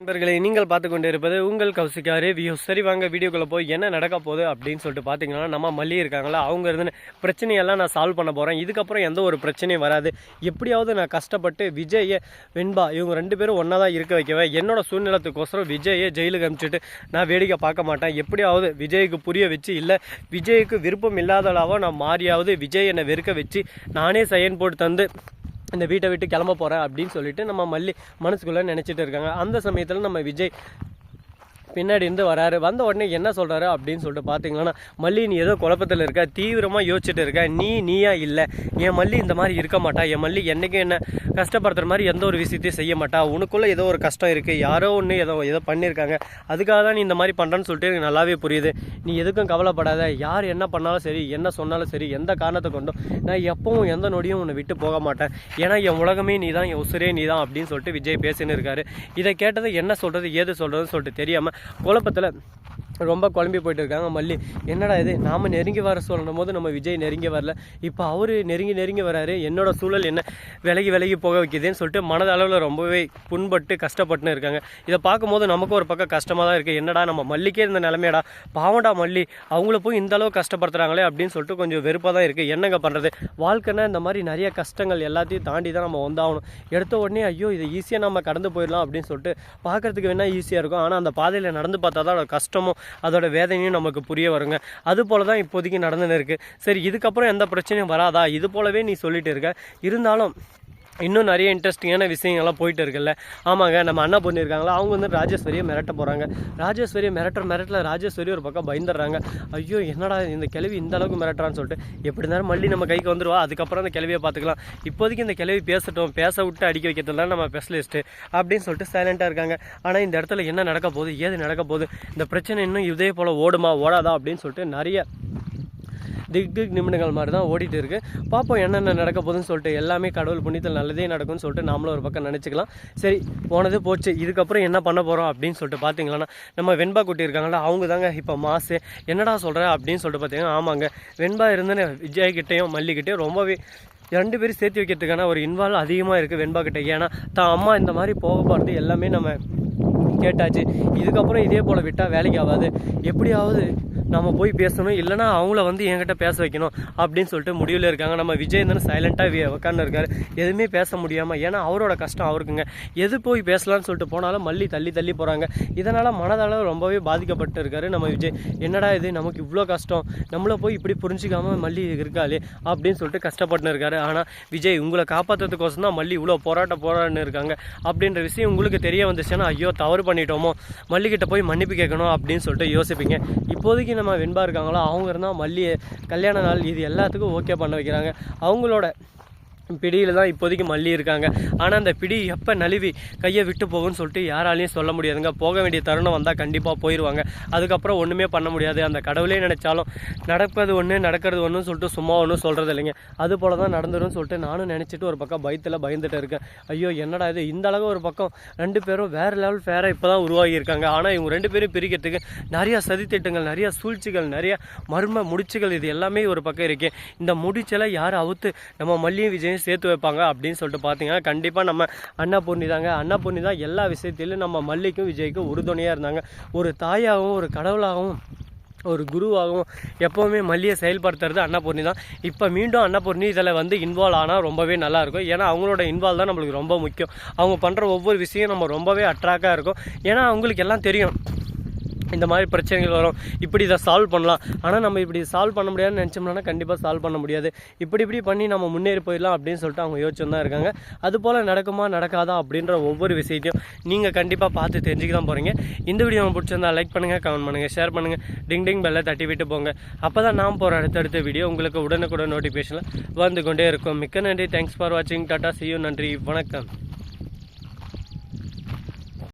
நண்பர்களை நீங்கள் பார்த்து கொண்டு இருப்பது உங்கள் கவுசிக்காரு ரிவ்யூ சரி வாங்க வீடியோக்குள்ளே போய் என்ன நடக்க போகுது அப்படின்னு சொல்லிட்டு பார்த்தீங்கன்னா நம்ம மல்லி இருக்காங்களா அவங்க இருந்து பிரச்சனையெல்லாம் நான் சால்வ் பண்ண போகிறேன் இதுக்கப்புறம் எந்த ஒரு பிரச்சனையும் வராது. எப்படியாவது நான் கஷ்டப்பட்டு விஜயை வெண்பா இவங்க ரெண்டு பேரும் ஒன்றா தான் இருக்க வைக்கவேன் என்னோட சூழ்நிலத்துக்கோசரம் விஜயை ஜெயிலுக்கு அனுப்பிச்சிட்டு நான் வேடிக்கை பார்க்க மாட்டேன். எப்படியாவது விஜய்க்கு புரிய வச்சு இல்லை விஜய்க்கு விருப்பம் இல்லாதளவோ நான் மாறியாவது விஜய் என்னை வெறுக்க வச்சு நானே சைன் போட்டு தந்து இந்த வீட்டை விட்டு கிளம்ப போகிறேன் அப்படின்னு சொல்லிட்டு நம்ம மல்லி மனசுக்குள்ளே நினச்சிட்டு இருக்காங்க. அந்த சமயத்தில் நம்ம விஜய் பின்னாடி இருந்து வராரு. வந்த உடனே என்ன சொல்கிறாரு அப்படின்னு சொல்லிட்டு பார்த்தீங்கன்னா மல்லி நீ ஏதோ குழப்பத்தில் இருக்க தீவிரமாக யோசிச்சுட்டு இருக்க. நீ நீயா இல்லை. என் மல்லி இந்த மாதிரி இருக்க மாட்டா. என் மல்லி என்றைக்கும் என்ன கஷ்டப்படுத்துற மாதிரி எந்த ஒரு விஷயத்தையும் செய்ய மாட்டா. உனக்குள்ளே ஏதோ ஒரு கஷ்டம் இருக்குது யாரோ ஒன்று ஏதோ ஏதோ பண்ணியிருக்காங்க. அதுக்காக தான் நீ இந்த மாதிரி பண்ணுறேன்னு சொல்லிட்டு எனக்கு நல்லாவே புரியுது. நீ எதுக்கும் கவலைப்படாத. யார் என்ன பண்ணாலும் சரி என்ன சொன்னாலும் சரி எந்த காரணத்தை கொண்டும் நான் எப்பவும் எந்த நொடியும் உன்னை விட்டு போக மாட்டேன். ஏன்னா என் உலகமே நீ தான் என் உசுரே நீ தான் அப்படின்னு சொல்லிட்டு விஜய் பேசின்னு இருக்காரு. இதை கேட்டது என்ன சொல்கிறது ஏது சொல்கிறதுன்னு சொல்லிட்டு தெரியாமல் குழப்பத்தில் ரொம்ப குழம்பி போயிட்டு இருக்காங்க மல்லி என்னடா இது? நாம் நெருங்கி வர சொல்லும் போது நம்ம விஜய் நெருங்கி வரல. இப்போ அவர் நெருங்கி நெருங்கி வராரு. என்னோட சூழல் என்ன? விலகி விலகி போக வைக்குதுன்னு சொல்லிட்டு மனதளவில் ரொம்பவே புண்பட்டு கஷ்டப்பட்டுன்னு இருக்காங்க. இதை பார்க்கும்போது நமக்கும் ஒரு பக்கம் கஷ்டமாக தான் இருக்குது என்னடா நம்ம மல்லிக்கே இந்த நிலமையடா? பாவண்டா மல்லி. அவங்கள போய் இந்த அளவு கஷ்டப்படுத்துறாங்களே அப்படின்னு சொல்லிட்டு கொஞ்சம் வெறுப்பாக தான் இருக்குது என்னங்க பண்ணுறது வாழ்க்கைன்னா இந்த மாதிரி நிறைய கஷ்டங்கள் எல்லாத்தையும் தாண்டி தான் நம்ம வந்தாகணும். எடுத்த உடனே ஐயோ இதை ஈஸியாக நம்ம கடந்து போயிடலாம் அப்படின்னு சொல்லிட்டு பார்க்கறதுக்கு வேணால் ஈஸியாக இருக்கும். ஆனால் அந்த பாதையில் நடந்து பார்த்தா தான் அதோட கஷ்டமும் அதோட வேதனையும் நமக்கு புரிய வருங்க. அது போல தான் இப்போதைக்கு நடந்துன்னு இருக்குது சரி இதுக்கப்புறம் எந்த பிரச்சனையும் வராதா? இது போலவே நீ சொல்லிட்டு இருக்க. இருந்தாலும் இன்னும் நிறைய இன்ட்ரெஸ்டிங்கான விஷயங்கள்லாம் போயிட்டு இருக்குல்ல. ஆமாங்க நம்ம அண்ணா பொண்ணு இருக்காங்களா அவங்க வந்து ராஜேஸ்வரியை மிரட்ட போகிறாங்க ராஜேஸ்வரியை மிரட்டுற மிரட்டல ராஜேஸ்வரி ஒரு பக்கம் பயந்துடுறாங்க. ஐயோ என்னடா இந்த கிழவி இந்த அளவுக்கு மிரட்டுறான்னு சொல்லிட்டு எப்படி இருந்தாலும் மல்லி நம்ம கைக்கு வந்துருவா அதுக்கப்புறம் அந்த கிழவியை பார்த்துக்கலாம். இப்போதைக்கு இந்த கிழவி பேசட்டும் பேச விட்டு அடிக்க வைக்கிறதுல நம்ம ஸ்பெஷலிஸ்ட்டு அப்படின்னு சொல்லிட்டு சைலண்ட்டாக இருக்காங்க. ஆனால் இந்த இடத்துல என்ன நடக்க போகுது ஏது நடக்க போகுது இந்த பிரச்சனை இன்னும் இதே போல் ஓடுமா ஓடாதா அப்படின்னு சொல்லிட்டு நிறைய திக் திக் நிமிடங்கள் மாதிரி தான் ஓடிட்டு இருக்கு. பார்ப்போம் என்னென்ன நடக்க போகுதுன்னு சொல்லிட்டு எல்லாமே கடவுள் புண்ணியத்தில் நல்லதே நடக்கும்னு சொல்லிட்டு நாமளும் ஒரு பக்கம் நினச்சிக்கலாம். சரி போனது போச்சு. இதுக்கப்புறம் என்ன பண்ண போகிறோம் அப்படின்னு சொல்லிட்டு பார்த்தீங்கன்னா நம்ம வெண்பா குட்டி இருக்காங்களா அவங்க தாங்க இப்போ மாசு. என்னடா சொல்கிற அப்படின்னு சொல்லிட்டு பார்த்தீங்கன்னா ஆமாங்க. வெண்பா இருந்தேன்னு விஜய்கிட்டையும் கிட்டேயும் ரொம்பவே ரெண்டு பேரும் சேர்த்து வைக்கிறதுக்கான ஒரு இன்வால்வ் அதிகமாக இருக்குது வெண்பா கிட்ட. ஏன்னா தான் அம்மா இந்த மாதிரி போக போகிறது எல்லாமே நம்ம கேட்டாச்சு. இதுக்கப்புறம் இதே போல் விட்டால் வேலைக்கு ஆகாது. எப்படியாவது நம்ம போய் பேசணும் இல்லைனா அவங்கள வந்து என்கிட்ட பேச வைக்கணும் அப்படின்னு சொல்லிட்டு முடிவில் இருக்காங்க. நம்ம விஜயந்தன் சைலண்ட்டாக உட்காந்து இருக்காரு. எதுவுமே பேச முடியாமல் ஏன்னா அவரோட கஷ்டம் அவருக்குங்க. எது போய் பேசலாம்னு சொல்லிட்டு போனாலும் மல்லி தள்ளி தள்ளி போகிறாங்க இதனால் மனதளவு ரொம்பவே பாதிக்கப்பட்டு இருக்காரு நம்ம விஜய். என்னடா இது நமக்கு இவ்வளோ கஷ்டம். நம்மளை போய் இப்படி புரிஞ்சிக்காமல் மல்லி இருக்காளே அப்படின்னு சொல்லிட்டு கஷ்டப்பட்டு இருக்காரு. ஆனால் விஜய் உங்களை காப்பாற்றுறதுக்கோசம் தான் மல்லி இவ்வளோ போராட்டம் போராடின்னு இருக்காங்க அப்படின்ற விஷயம் உங்களுக்கு தெரிய வந்துச்சுன்னா ஐயோ தவறு பண்ணிட்டோமோ? மல்லிகிட்ட போய் மன்னிப்பு கேட்கணும் அப்படின்னு சொல்லிட்டு யோசிப்பீங்க. இப்போதைக்கு நம்ம வெண்பா இருக்காங்களோ அவங்க இருந்தால் மல்லி கல்யாண நாள் இது எல்லாத்துக்கும் ஓகே பண்ண வைக்கிறாங்க. அவங்களோட பிடியில் தான் இப்போதைக்கு மல்லி இருக்காங்க. ஆனால் அந்த பிடி எப்போ நழுவி கையை விட்டு போகும்னு சொல்லிட்டு யாராலையும் சொல்ல முடியாதுங்க. போக வேண்டிய தருணம் வந்தால் கண்டிப்பாக போயிடுவாங்க அதுக்கப்புறம் ஒன்றுமே பண்ண முடியாது. அந்த கடவுளே நினச்சாலும் நடப்பது ஒன்று நடக்கிறது ஒன்றுன்னு சொல்லிட்டு சும்மா ஒன்றும் சொல்கிறது இல்லைங்க. அது போல தான் நடந்துடும் சொல்லிட்டு நானும் நினச்சிட்டு ஒரு பக்கம் பயத்தில் பயந்துட்டு இருக்கேன். ஐயோ என்னடா இது? இந்த அளவு ஒரு பக்கம் ரெண்டு பேரும் வேறு லெவல் ஃபேராக இப்போ தான் உருவாகியிருக்காங்க. ஆனால் இவங்க ரெண்டு பேரும் பிரிக்கிறதுக்கு நிறையா சதித்திட்டங்கள் நிறையா சூழ்ச்சிகள் நிறையா மர்ம முடிச்சுகள் இது எல்லாமே ஒரு பக்கம் இருக்குது இந்த முடிச்சலை யார் அவுத்து? நம்ம மல்லியும் விஜயம் சேர்த்து வைப்பாங்க அப்படின்னு சொல்லிட்டு பார்த்தீங்கன்னா கண்டிப்பாக நம்ம அன்னபூர்ணி தாங்க. அன்னபூர்ணி தான் எல்லா விஷயத்திலும் நம்ம மல்லிக்கும் விஜய்க்கும் உறுதுணையாக இருந்தாங்க. ஒரு தாயாகவும் ஒரு கடவுளாகவும் ஒரு குருவாகவும் எப்போவுமே மல்லியை செயல்படுத்துறது அன்னபூர்ணி தான். இப்போ மீண்டும் அன்னபூர்ணி இதில் வந்து இன்வால்வ் ஆனால் ரொம்பவே நல்லாயிருக்கும் ஏன்னா அவங்களோட இன்வால்வ் தான் நம்மளுக்கு ரொம்ப முக்கியம். அவங்க பண்ணுற ஒவ்வொரு விஷயம் நம்ம ரொம்பவே அட்ராக்டாக இருக்கும். ஏன்னா அவங்களுக்கு எல்லாம் தெரியும். இந்த மாதிரி பிரச்சனைகள் வரும். இப்படி இதை சால்வ் பண்ணலாம். ஆனால் நம்ம இப்படி சால்வ் பண்ண முடியாதுன்னு நினச்சோம்னா கண்டிப்பாக சால்வ் பண்ண முடியாது. இப்படி இப்படி பண்ணி நம்ம முன்னேறி போயிடலாம் அப்படின்னு சொல்லிட்டு அவங்க யோசிச்சு தான் இருக்காங்க. அது போல் நடக்குமா நடக்காதா அப்படின்ற ஒவ்வொரு விஷயத்தையும் நீங்கள் கண்டிப்பாக பார்த்து தெரிஞ்சுக்க தான் போகிறீங்க இந்த வீடியோ பிடிச்சிருந்தா லைக் பண்ணுங்கள் கமெண்ட் பண்ணுங்கள் ஷேர் பண்ணுங்கள் டிங் டிங் பெல்லை தட்டி விட்டு போங்க. அப்போ தான் நான் போகிற அடுத்தடுத்த வீடியோ உங்களுக்கு உடனுக்குடன் நோட்டிஃபிகேஷனில் வந்து கொண்டே இருக்கும். மிக்க நன்றி. தேங்க்ஸ் ஃபார் வாட்சிங் டாட்டா சியூ நன்றி. வணக்கம்.